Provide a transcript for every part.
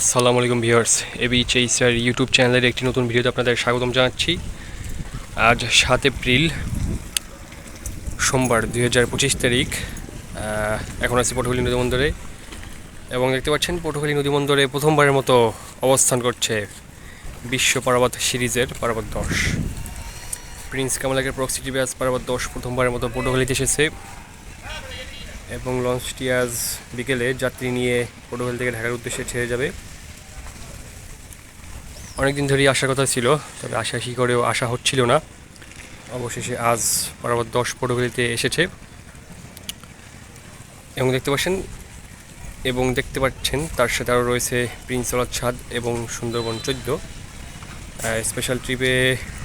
আসসালামু আলাইকুম viewers AB চেইসার YouTube চ্যানেলের একটি নতুন ভিডিওতে আপনাদের স্বাগতম জানাচ্ছি। আজ সাত এপ্রিল, সোমবার দুই হাজার পঁচিশ তারিখ এখন আছি পটুখালী নদী বন্দরে। এবং দেখতে পাচ্ছেন পটুখালী নদী বন্দরে প্রথমবারের মতো অবস্থান করছে বিশ্ব পারাবত সিরিজের পারাবত দশ। প্রিন্স কামালাকের প্রক্সিটি ব্যাস পারাবত দশ প্রথমবারের মতো পটুখালীতে এসেছে। এবং লঞ্চটি আজ বিকেলে যাত্রী নিয়ে পটুখালী থেকে ঢাকার উদ্দেশ্যে ছেড়ে যাবে। অনেকদিন ধরেই আসার কথা ছিল, তবে আশা আশাশি করেও আসা হচ্ছিল না। অবশেষে আজ বরাবর দশ পটুখালীতে এসেছে। এবং দেখতে পাচ্ছেন, এবং দেখতে পাচ্ছেন, তার সাথে আরও রয়েছে প্রিন্স ছাদ এবং সুন্দরবন চোদ্দ। স্পেশাল ট্রিপে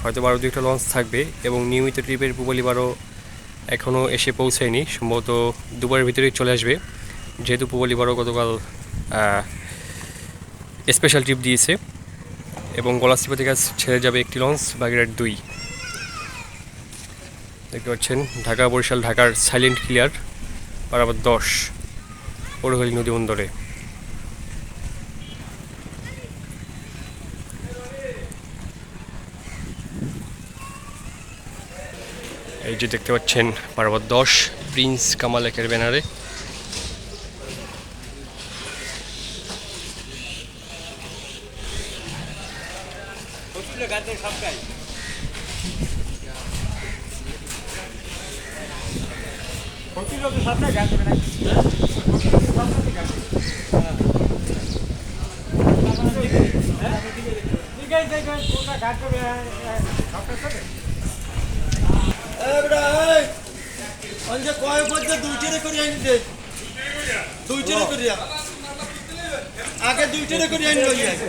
হয়তো বারো দুইটা লঞ্চ থাকবে এবং নিয়মিত ট্রিপের পুবলিবারও এখনও এসে পৌঁছায়নি, সম্ভবত দুবারের ভিতরেই চলে আসবে। যেহেতু পুবলিবারও গতকাল স্পেশাল ট্রিপ দিয়েছে এবং গলাচিপা থেকে ছেড়ে যাবে একটি লঞ্চ, বাগেরহাট দুই। দেখতে পাচ্ছেন, ঢাকা বরিশাল, ঢাকার সাইলেন্ট ক্লিয়ার বরাবর দশ পৌরহলি নদী বন্দরে। এই যে দেখতে পাচ্ছেন পার্বত দশ প্রিন্স কামাল একের ব্যানারে অঞ্জে কয় পর্যন্ত দুইটারে করে আনি দে দুইটারে করিয়া আগে দুইটারে করে আনি লই আগে